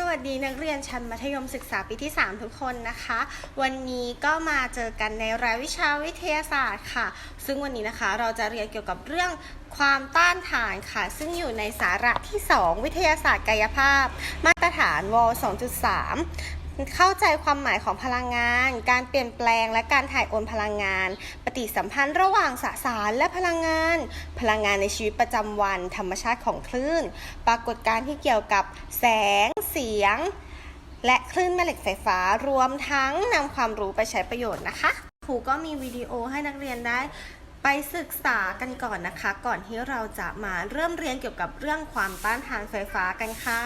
สวัสดีนักเรียนชั้นมัธยมศึกษาปีที่ 3 ทุกคนนะคะ วันนี้ก็มาเจอกันในรายวิชาวิทยาศาสตร์ค่ะ ซึ่งวันนี้นะคะเราจะเรียนเกี่ยวกับเรื่องความต้านทานค่ะ ซึ่งอยู่ในสาระที่ 2 วิทยาศาสตร์กายภาพ มาตรฐานว 2.3 เข้าใจความหมายของพลังงาน การเปลี่ยนแปลงและการถ่ายโอนพลังงาน ปฏิสัมพันธ์ระหว่างสสารและพลังงาน พลังงานในชีวิตประจำวัน ธรรมชาติของคลื่น ปรากฏการณ์ที่เกี่ยวกับแสง เสียง และคลื่นแม่เหล็กไฟฟ้ารวมทั้งนำความรู้ไปใช้ประโยชน์นะคะครูก็มีวิดีโอให้นักเรียนได้ ไปศึกษากันก่อนนะคะ ก่อนที่เราจะมาเริ่มเรียนเกี่ยวกับเรื่องความต้านทานไฟฟ้ากันค่ะ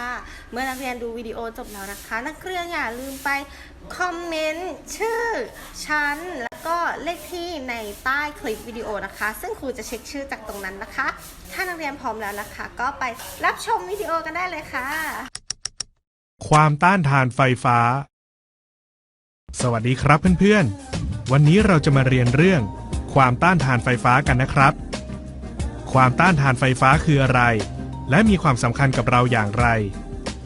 เมื่อนักเรียนดูวิดีโอจบแล้วนะคะ นักเรียนอย่าลืมไปคอมเมนต์ชื่อชั้นแล้วก็เลขที่ในใต้คลิปวิดีโอนะคะ ซึ่งครูจะเช็คชื่อจากตรงนั้นนะคะ ถ้านักเรียนพร้อมแล้วนะคะ ก็ไปรับชมวิดีโอกันได้เลยค่ะ ความต้านทานไฟฟ้า สวัสดีครับเพื่อนๆ วันนี้เราจะมาเรียนเรื่อง ความต้านทานไฟฟ้ากันนะครับ ความต้านทานไฟฟ้าคืออะไร และมีความสำคัญกับเราอย่างไร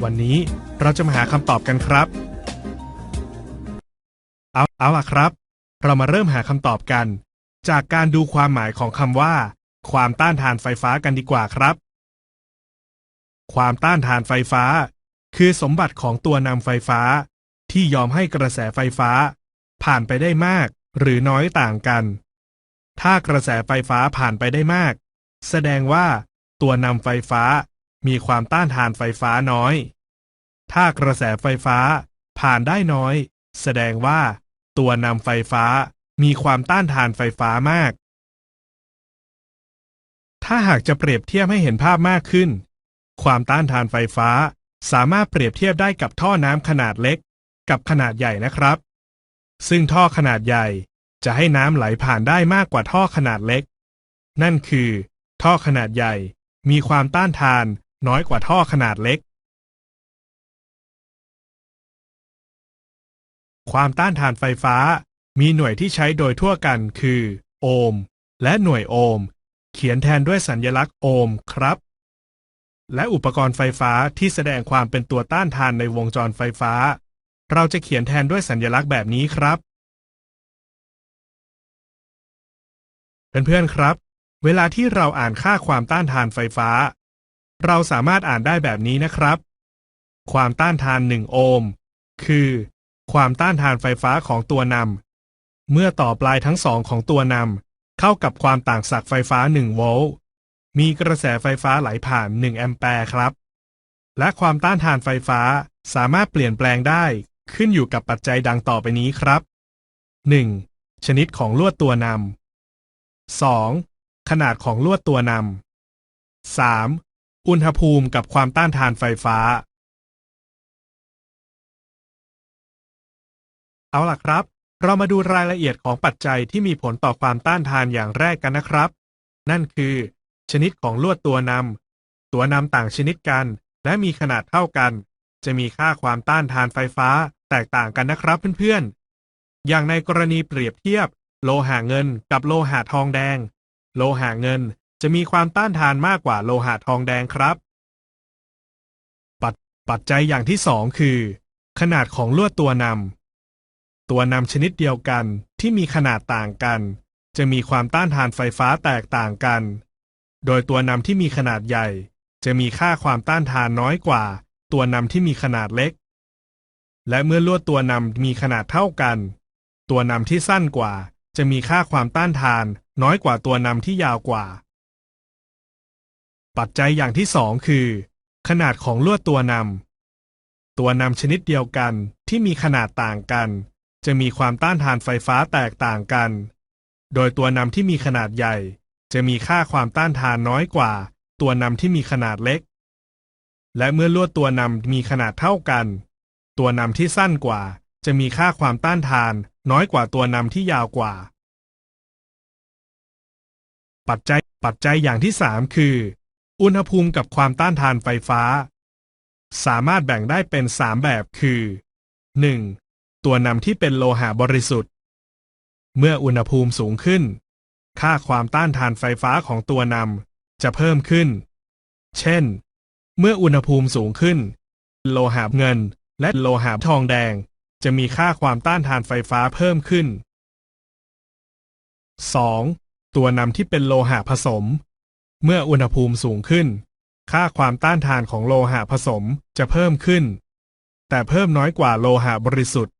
วันนี้เราจะมาหาคำตอบกันครับ เอาเอาล่ะครับ เรามาเริ่มหาคำตอบกัน จากการดูความหมายของคำว่า ความต้านทานไฟฟ้ากันดีกว่าครับ ความต้านทานไฟฟ้า คือสมบัติของตัวนำไฟฟ้า ที่ยอมให้กระแสไฟฟ้า ผ่านไปได้มากหรือน้อยต่างกัน ถ้ากระแสไฟฟ้าผ่านไปได้มาก แสดงว่า ตัวนำไฟฟ้ามีความต้านทานไฟฟ้าน้อย ถ้ากระแสไฟฟ้าผ่านได้น้อย แสดงว่า ตัวนำไฟฟ้ามีความต้านทานไฟฟ้ามาก ถ้าหากจะเปรียบเทียบให้เห็นภาพมากขึ้น ความต้านทานไฟฟ้าสามารถเปรียบเทียบได้กับท่อน้ำขนาดเล็ก กับขนาดใหญ่นะครับ ซึ่งท่อขนาดใหญ่ จะให้น้ำไหลผ่านได้มากกว่าท่อขนาดเล็ก นั่นคือ ท่อขนาดใหญ่มีความต้านทานน้อยกว่าท่อขนาดเล็ก ความต้านทานไฟฟ้า มีหน่วยที่ใช้โดยทั่วกันคือ โอห์มและหน่วยโอห์มเขียนแทนด้วยสัญลักษณ์โอห์มครับ และอุปกรณ์ไฟฟ้าที่แสดงความเป็นตัวต้านทานในวงจรไฟฟ้า เราจะเขียนแทนด้วยสัญลักษณ์แบบนี้ครับ เพื่อนๆครับ เวลาที่เราอ่านค่าความต้านทานไฟฟ้า เราสามารถอ่านได้แบบนี้นะครับ ความต้านทาน 1 โอห์มคือ ความต้านทานไฟฟ้าของตัวนำเมื่อต่อปลายทั้งสองของตัวนำเข้ากับความต่างศักย์ไฟฟ้า 1 โวลต์มีกระแสไฟฟ้าไหลผ่าน 1 แอมแปร์ครับ และความต้านทานไฟฟ้าสามารถเปลี่ยนแปลงได้ขึ้นอยู่กับปัจจัยดังต่อไปนี้ครับ 1. ชนิดของลวดตัวนำ 2. ขนาดของลวดตัวนำ 3. อุณหภูมิกับความต้านทานไฟฟ้า เอาล่ะครับ เรามาดูรายละเอียดของปัจจัยที่มีผลต่อความต้านทานอย่างแรกกันนะครับ นั่นคือ ชนิดของลวดตัวนำ ตัวนำต่างชนิดกัน และมีขนาดเท่ากัน จะมีค่าความต้านทานไฟฟ้าแตกต่างกันนะครับเพื่อนๆ อย่างในกรณีเปรียบเทียบ โลหะเงินกับโลหะทองแดง โลหะเงินจะมีความต้านทานมากกว่าโลหะทองแดงครับ ปัจปัจจัยอย่างที่สองคือ ขนาดของลวดตัวนำตัวนำชนิดเดียวกันที่มีขนาดต่างกัน จะมีความต้านทานไฟฟ้าแตกต่างกัน โดยตัวนำที่มีขนาดใหญ่ จะมีค่าความต้านทานน้อยกว่า ตัวนำที่มีขนาดเล็ก และเมื่อลวดตัวนำมีขนาดเท่ากัน ตัวนำที่สั้นกว่า จะมีค่าความต้านทาน น้อยกว่าตัวนำที่ยาวกว่า ปัจจัยอย่างที่สองคือ ขนาดของลวดตัวนำตัวนำชนิดเดียวกันที่มีขนาดต่างกัน จะมีความต้านทานไฟฟ้าแตกต่างกัน โดยตัวนำที่มีขนาดใหญ่ จะมีค่าความต้านทานน้อยกว่า ตัวนำที่มีขนาดเล็ก และเมื่อลวดตัวนำมีขนาดเท่ากัน ตัวนำที่สั้นกว่าจะมีค่าความต้านทานน้อยกว่าตัวนำที่ยาวกว่า ปัจจัย ปัจจัยอย่างที่ 3 คือ อุณหภูมิกับความต้านทานไฟฟ้า สามารถแบ่งได้เป็น 3 แบบคือ 1. ตัวนำที่เป็นโลหะบริสุทธิ์ เมื่ออุณหภูมิสูงขึ้น ค่าความต้านทานไฟฟ้าของตัวนำจะเพิ่มขึ้น เช่น เมื่ออุณหภูมิสูงขึ้น โลหะเงินและโลหะทองแดง จะมีค่าความต้านทานไฟฟ้าเพิ่มขึ้น 2. ตัวนำที่เป็นโลหะผสม เมื่ออุณหภูมิสูงขึ้น ค่าความต้านทานของโลหะผสมจะเพิ่มขึ้น แต่เพิ่มน้อยกว่าโลหะบริสุทธิ์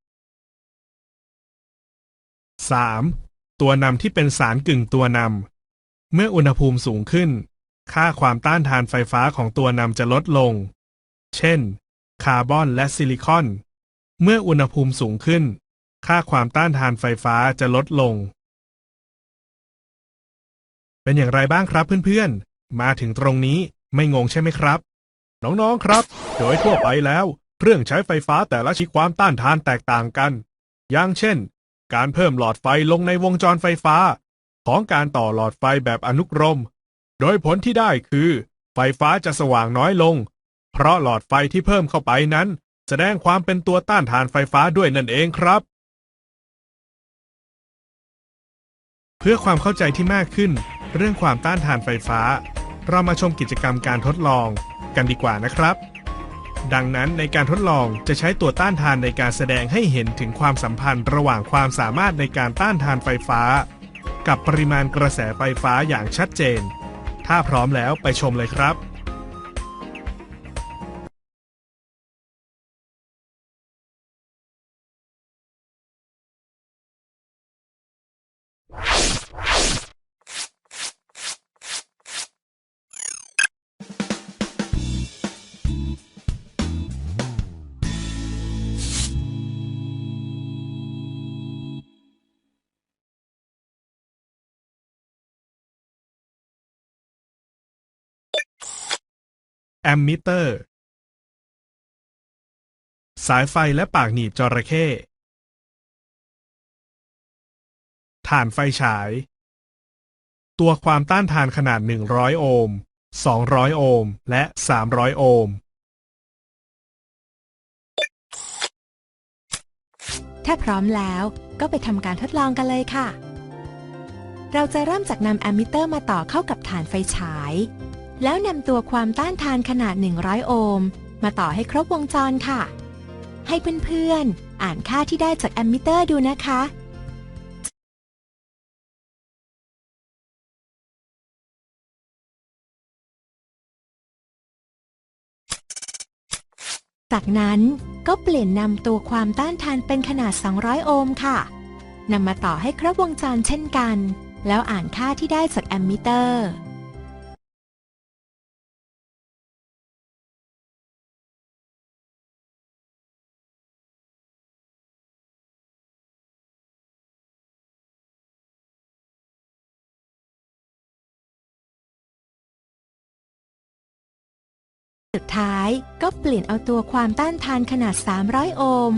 3. ตัวนำที่เป็นสารกึ่งตัวนำเมื่ออุณหภูมิสูงขึ้น ค่าความต้านทานไฟฟ้าของตัวนำจะลดลง เช่น คาร์บอนและซิลิคอน เมื่ออุณหภูมิสูงขึ้น ค่าความต้านทานไฟฟ้าจะลดลง เป็นอย่างไรบ้างครับเพื่อนๆ มาถึงตรงนี้ไม่งงใช่ไหมครับ น้องๆครับ โดยทั่วไปแล้ว เครื่องใช้ไฟฟ้าแต่ละชนิดความต้านทานแตกต่างกัน อย่างเช่น การเพิ่มหลอดไฟลงในวงจรไฟฟ้า ของการต่อหลอดไฟแบบอนุกรม โดยผลที่ได้คือ ไฟฟ้าจะสว่างน้อยลง เพราะหลอดไฟที่เพิ่มเข้าไปนั้น แสดงความเป็นตัวต้านทานไฟฟ้าด้วยนั่นเองครับเพื่อความเข้าใจที่มากขึ้น เรื่องความต้านทานไฟฟ้า เรามาชมกิจกรรมการทดลองกันดีกว่านะครับ ดังนั้นในการทดลองจะใช้ตัวต้านทานในการแสดงให้เห็นถึงความสัมพันธ์ระหว่างความสามารถในการต้านทานไฟฟ้า กับปริมาณกระแสไฟฟ้าอย่างชัดเจน ถ้าพร้อมแล้วไปชมเลยครับ แอมมิเตอร์ สายไฟและปากหนีบจระเข้ถ่านไฟฉาย ตัวความต้านทานขนาด 100 โอห์ม 200 โอห์ม และ 300 โอห์ม ถ้าพร้อมแล้วก็ไปทำการทดลองกันเลยค่ะ เราจะเริ่มจากนำแอมมิเตอร์มาต่อเข้ากับฐานไฟฉาย แล้วนำตัวความต้านทานขนาด 100 โอห์มมาต่อให้ครบวงจรค่ะ ให้เพื่อนๆ อ่านค่าที่ได้จากแอมมิเตอร์ดูนะคะ จากนั้นก็เปลี่ยนนำตัวความต้านทานเป็นขนาด 200 โอห์มค่ะนำมาต่อให้ครบวงจรเช่นกัน แล้วอ่านค่าที่ได้จากแอมมิเตอร์ สุดท้ายก็เปลี่ยนเอาตัวความต้านทานขนาด 300 โอห์ม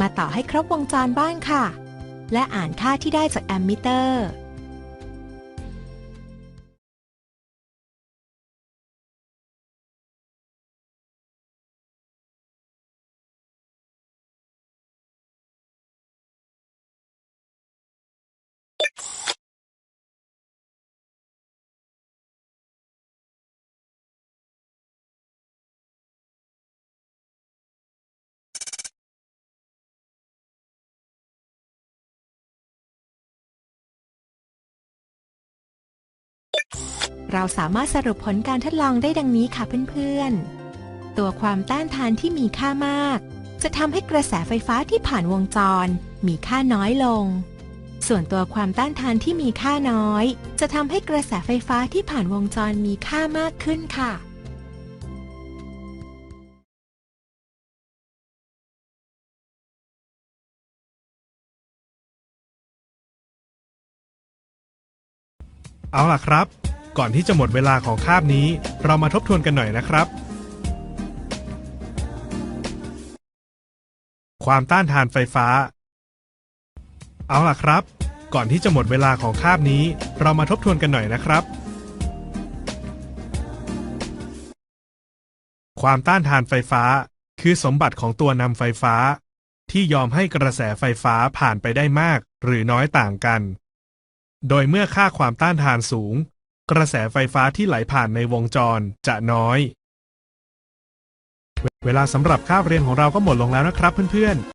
มาต่อให้ครบวงจรบ้างค่ะ และอ่านค่าที่ได้จากแอมมิเตอร์ เราสามารถสรุปผลการทดลองได้ดังนี้ค่ะเพื่อนๆ ตัวความต้านทานที่มีค่ามาก จะทำให้กระแสไฟฟ้าที่ผ่านวงจร มีค่าน้อยลง ส่วนตัวความต้านทานที่มีค่าน้อย จะทำให้กระแสไฟฟ้าที่ผ่านวงจรมีค่ามากขึ้นค่ะเอาล่ะครับ ก่อนที่จะหมดเวลาของคาบนี้ เรามาทบทวนกันหน่อยนะครับ ความต้านทานไฟฟ้า เอาล่ะครับ ก่อนที่จะหมดเวลาของคาบนี้ เรามาทบทวนกันหน่อยนะครับ ความต้านทานไฟฟ้า คือสมบัติของตัวนำไฟฟ้า ที่ยอมให้กระแสไฟฟ้าผ่านไปได้มาก หรือน้อยต่างกัน โดยเมื่อค่าความต้านทานสูง กระแสไฟฟ้าที่ไหลผ่านในวงจรจะน้อย เวลาสำหรับคาบเรียนของเราก็หมดลงแล้วนะครับเพื่อนๆ